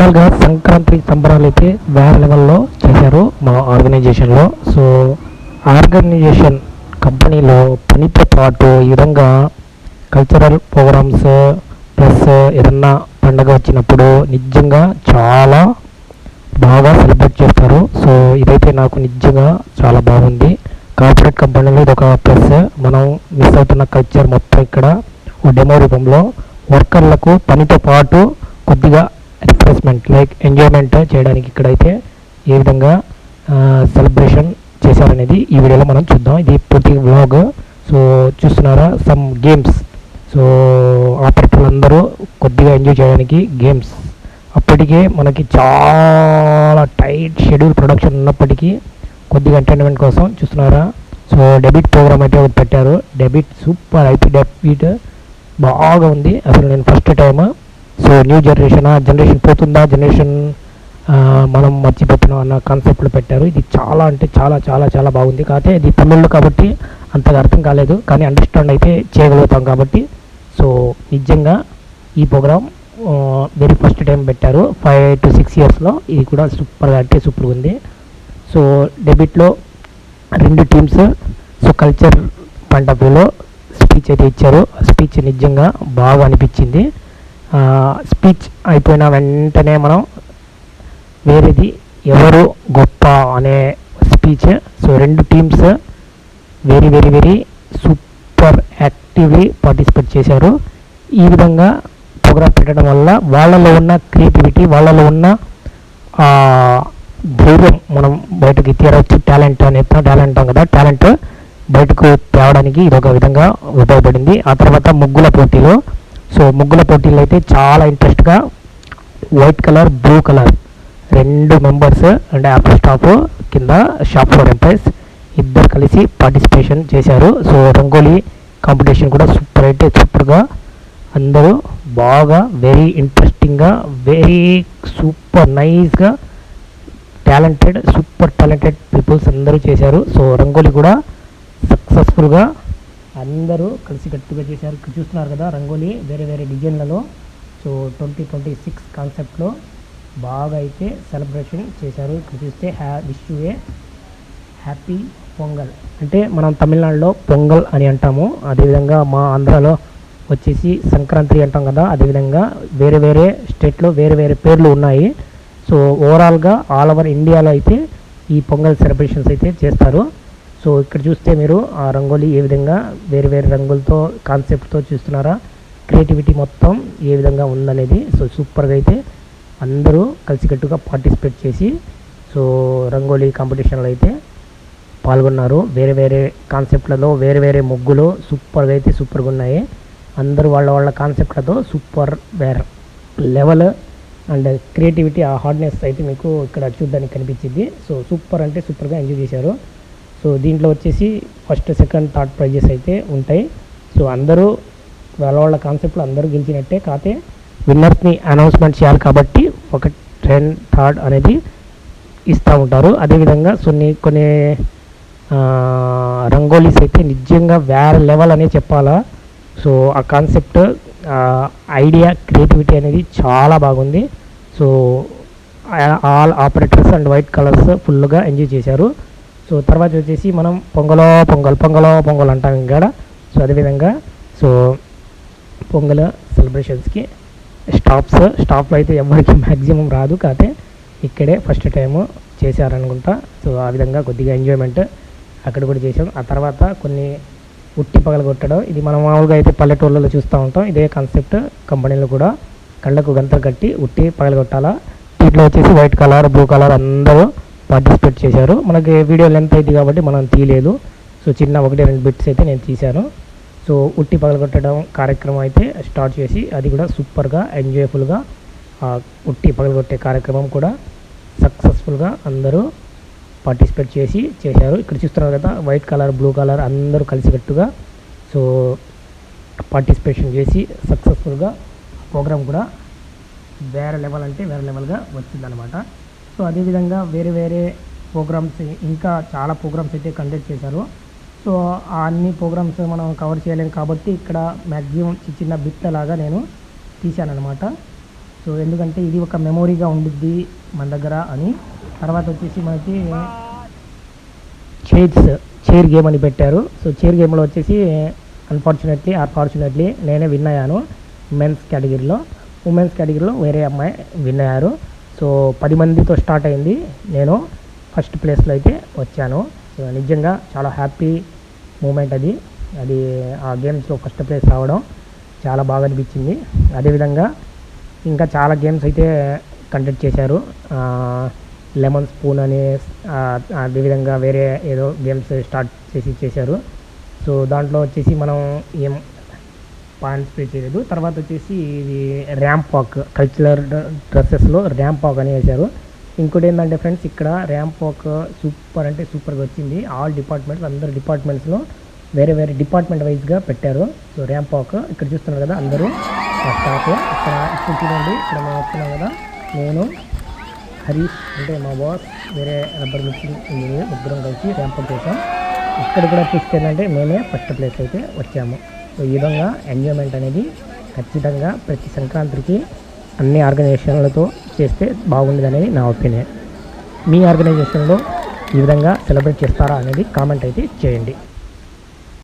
ఫైనల్గా సంక్రాంతి సంబరాలు అయితే వేరే లెవెల్లో చేశారు మా ఆర్గనైజేషన్లో సో ఆర్గనైజేషన్ కంపెనీలో పనితో పాటు ఈ విధంగా కల్చరల్ ప్రోగ్రామ్స్ ప్లస్ ఏదన్నా పండగ వచ్చినప్పుడు నిజంగా చాలా బాగా సెలబ్రేట్ చేస్తారు. సో ఇదైతే నాకు నిజంగా చాలా బాగుంది. కార్పొరేట్ కంపెనీలో ఇది ఒక ప్లస్ మనం మిస్ అవుతున్న కల్చర్ మొత్తం ఇక్కడ ఓ డెమో రూపంలో. వర్కర్లకు పనితో పాటు కొద్దిగా రిఫ్రెష్మెంట్ లైక్ ఎంజాయ్మెంట్ చేయడానికి ఇక్కడైతే ఏ విధంగా సెలబ్రేషన్ చేశారనేది ఈ వీడియోలో మనం చూద్దాం. ఇది పూర్తి వ్లాగ్ సో చూస్తున్నారా? సమ్ గేమ్స్ సో ఆపరేటర్లు అందరూ కొద్దిగా ఎంజాయ్ చేయడానికి గేమ్స్ అప్పటికే మనకి చాలా టైట్ షెడ్యూల్ ప్రొడక్షన్ ఉన్నప్పటికీ కొద్దిగా ఎంటర్టైన్మెంట్ కోసం చూస్తున్నారా? సో డెబిట్ ప్రోగ్రామ్ అయితే ఒకటి పెట్టారు. డెబిట్ సూపర్ ఐపీ డెబిట్ బాగా ఉంది. అసలు నేను first time so new generation generation పోతుందా? జనరేషన్ మనం మర్చిపోతున్నాం అన్న కాన్సెప్ట్లో పెట్టారు. ఇది చాలా అంటే చాలా చాలా చాలా బాగుంది. కాకపోతే ఇది తమిళ్ళో కాబట్టి అంతగా అర్థం కాలేదు. కానీ అండర్స్టాండ్ అయితే చేయగలుగుతాం కాబట్టి. సో నిజంగా ఈ ప్రోగ్రామ్ వెరీ ఫస్ట్ టైం పెట్టారు. ఫైవ్ టు సిక్స్ ఇయర్స్లో ఇది కూడా సూపర్గా అంటే సూపర్గా ఉంది. సో డెబిట్లో రెండు teams so culture point of వ్యూలో స్పీచ్ అయితే ఇచ్చారు. స్పీచ్ నిజంగా బాగా అనిపించింది. స్పీచ్ అయిపోయిన వెంటనే మనం వేరేది ఎవరు గొప్ప అనే స్పీచ్ సో రెండు teams very very very super actively participate చేశారు. ఈ విధంగా ప్రోగ్రామ్ పెట్టడం వల్ల వాళ్ళలో ఉన్న క్రియేటివిటీ వాళ్ళలో ఉన్న ధైర్యం మనం బయటకు తీరవచ్చు. టాలెంట్ అని టాలెంట్ కదా టాలెంట్ బయటకు తేవడానికి ఇది ఒక విధంగా ఉపయోగపడింది ఆ తర్వాత ముగ్గుల పోటీలో సో ముగ్గుల పోటీలు అయితే చాలా ఇంట్రెస్ట్గా వైట్ కలర్ బ్లూ కలర్ రెండు మెంబర్స్ అంటే యాప్ స్టాఫ్ కింద షాప్ ఫ్లోర్ ఎంప్లాయీస్ ఇద్దరు కలిసి పార్టిసిపేషన్ చేశారు. సో రంగోలీ కాంపిటీషన్ కూడా సూపర్ అయితే సూపర్గా అందరూ బాగా వెరీ ఇంట్రెస్టింగ్గా వెరీ సూపర్ నైస్గా టాలెంటెడ్ సూపర్ టాలెంటెడ్ పీపుల్స్ అందరూ చేశారు. సో రంగోలీ కూడా సక్సెస్ఫుల్గా అందరూ కలిసి గట్టిగా చేశారు. ఇక్కడ చూస్తున్నారు కదా రంగోలీ వేరే వేరే డిజైన్లలో. సో ట్వంటీ ట్వంటీ సిక్స్ కాన్సెప్ట్లో బాగా అయితే సెలబ్రేషన్ చేశారు. ఇక్కడ చూస్తే హ్యా విష్ ఏ హ్యాపీ పొంగల్. అంటే మనం తమిళనాడులో పొంగల్ అని అంటాము. అదేవిధంగా మా ఆంధ్రాలో వచ్చేసి సంక్రాంతి అంటాం కదా అదేవిధంగా వేరే వేరే స్టేట్లో వేరే వేరే పేర్లు ఉన్నాయి. సో ఓవరాల్గా ఆల్ ఓవర్ ఇండియాలో అయితే ఈ పొంగల్ సెలబ్రేషన్స్ అయితే చేస్తారు. సో ఇక్కడ చూస్తే మీరు ఆ రంగోలీ ఏ విధంగా వేరు వేరు రంగులతో కాన్సెప్ట్తో చూస్తున్నారా? క్రియేటివిటీ మొత్తం ఏ విధంగా ఉందనేది. సో సూపర్గా అయితే అందరూ కలిసికట్టుగా పార్టిసిపేట్ చేసి సో రంగోలీ కాంపిటీషన్లో అయితే పాల్గొన్నారు. వేరే వేరే కాన్సెప్ట్లలో వేరే వేరే ముగ్గులు సూపర్గా అయితే సూపర్గా ఉన్నాయి. అందరూ వాళ్ళ వాళ్ళ కాన్సెప్ట్లతో super where level and creativity ఆ హార్డ్నెస్ అయితే మీకు ఇక్కడ చూడడానికి కనిపించింది. సో సూపర్ అంటే సూపర్గా ఎంజాయ్ చేశారు. సో దీంట్లో వచ్చేసి ఫస్ట్ సెకండ్ థర్డ్ ప్రైజెస్ అయితే ఉంటాయి. సో అందరూ వాళ్ళ వాళ్ళ కాన్సెప్ట్లో అందరూ గెలిచినట్టే. కాకపోతే విన్నర్స్ని అనౌన్స్మెంట్ చేయాలి కాబట్టి ఒక టెన్ థర్డ్ అనేది ఇస్తూ ఉంటారు. అదేవిధంగా కొన్ని కొన్ని రంగోలీస్ అయితే నిజంగా వేరే లెవెల్ అనే చెప్పాలా. సో ఆ కాన్సెప్ట్ ఐడియా క్రియేటివిటీ అనేది చాలా బాగుంది. So all operators and white colours ఫుల్గా ఎంజాయ్ చేశారు. సో తర్వాత వచ్చేసి మనం పొంగలో పొంగల్ పొంగలో పొంగల్ అంటాం ఇక్కడ. సో అదేవిధంగా సో పొంగల్ సెలబ్రేషన్స్కి స్టాప్స్ స్టాప్లో అయితే ఎవరికి మ్యాక్సిమం రాదు. కాకపోతే ఇక్కడే ఫస్ట్ టైము చేశారనుకుంటా. సో ఆ విధంగా కొద్దిగా ఎంజాయ్మెంట్ అక్కడ కూడా చేసాం ఆ తర్వాత కొన్ని ఉట్టి పగల కొట్టడం ఇది మనం మామూలుగా అయితే పల్లెటూళ్ళలో చూస్తూ ఉంటాం. ఇదే కాన్సెప్ట్ కంపెనీలో కూడా కళ్ళకు గంతలు కట్టి ఉట్టి పగల కొట్టాలా. దీంట్లో వచ్చేసి వైట్ కలర్ బ్లూ కలర్ అందరూ పార్టిసిపేట్ చేశారు. మనకి వీడియో లెంత్ అయింది కాబట్టి మనం తీయలేదు. సో చిన్న ఒకటి రెండు బిట్స్ అయితే నేను తీశాను. సో ఉట్టి పగలగొట్టడం కార్యక్రమం అయితే స్టార్ట్ చేసి అది కూడా సూపర్గా ఎంజాయ్ఫుల్గా ఉట్టి పగలగొట్టే కార్యక్రమం కూడా సక్సెస్ఫుల్గా అందరూ పార్టిసిపేట్ చేసి చేశారు. ఇక్కడ చూస్తున్నారు కదా వైట్ కలర్ బ్లూ కలర్ అందరూ కలిసికట్టుగా సో పార్టిసిపేషన్ చేసి సక్సెస్ఫుల్గా ప్రోగ్రామ్ కూడా వేరే లెవెల్ అంటే వేరే లెవెల్గా వచ్చిందనమాట సో అదేవిధంగా వేరే వేరే ప్రోగ్రామ్స్ ఇంకా చాలా ప్రోగ్రామ్స్ అయితే కండక్ట్ చేశారు. సో ఆ అన్ని ప్రోగ్రామ్స్ మనం కవర్ చేయలేము కాబట్టి ఇక్కడ మ్యాక్సిమం చిన్న చిన్న బిత్తలాగా లాగా నేను తీశాను అనమాట సో ఎందుకంటే ఇది ఒక మెమొరీగా ఉండిద్ది మన దగ్గర అని. తర్వాత వచ్చేసి మనకి చైర్స్ చైర్ గేమ్ అని పెట్టారు. సో చైర్ గేమ్లో వచ్చేసి అన్ఫార్చునేట్లీ అన్ఫార్చునేట్లీ నేనే విన్ అయ్యాను. మెన్స్ కేటగిరీలో ఉమెన్స్ కేటగిరీలో వేరే అమ్మాయి విన్ అయ్యారు. సో పది మందితో స్టార్ట్ అయింది. నేను ఫస్ట్ ప్లేస్లో అయితే వచ్చాను. సో నిజంగా చాలా హ్యాపీ మూమెంట్ అది. అది ఆ గేమ్స్లో ఫస్ట్ ప్లేస్ రావడం చాలా బాగా అనిపించింది. అదేవిధంగా ఇంకా చాలా గేమ్స్ అయితే కండక్ట్ చేశారు. లెమన్ స్పూన్ అని అదేవిధంగా వేరే ఏదో గేమ్స్ స్టార్ట్ చేసి చేశారు. సో దాంట్లో వచ్చేసి మనం ఏం పార్టిసిపేట్ చేయలేదు. తర్వాత వచ్చేసి ఇది ర్యాంప్ వాక్ కల్చరల్ డ్రెస్సెస్లో ర్యాంప్ వాక్ అని వేశారు. ఇంకోటి ఏంటంటే ఫ్రెండ్స్ ఇక్కడ ర్యాంప్ వాక్ సూపర్ అంటే సూపర్గా వచ్చింది. ఆల్ డిపార్ట్మెంట్స్ అందరు డిపార్ట్మెంట్స్లో వేరే వేరే డిపార్ట్మెంట్ వైజ్గా పెట్టారు. సో ర్యాంప్ వాక్ ఇక్కడ చూస్తున్నారు కదా అందరూ. స్టాఫ్ ఇక్కడ ఇప్పుడు చూడండి. ఇక్కడ మేము వస్తున్నాం కదా. నేను హరీష్ అంటే మా బాస్ వేరే రబ్బర్ మిక్సింగ్ ముగ్గురం కలిసి ర్యాంప్ వాక్ చేసాం ఇక్కడ కూడా చూస్తే ఏంటంటే మేమే ఫస్ట్ ప్లేస్ అయితే వచ్చాము. సో ఈ విధంగా ఎంజాయ్మెంట్ అనేది ఖచ్చితంగా ప్రతి సంక్రాంతికి అన్ని ఆర్గనైజేషన్లతో చేస్తే బాగుండదు అనేది నా ఒపీనియన్ మీ ఆర్గనైజేషన్లో ఈ విధంగా సెలబ్రేట్ చేస్తారా అనేది కామెంట్ అయితే చేయండి.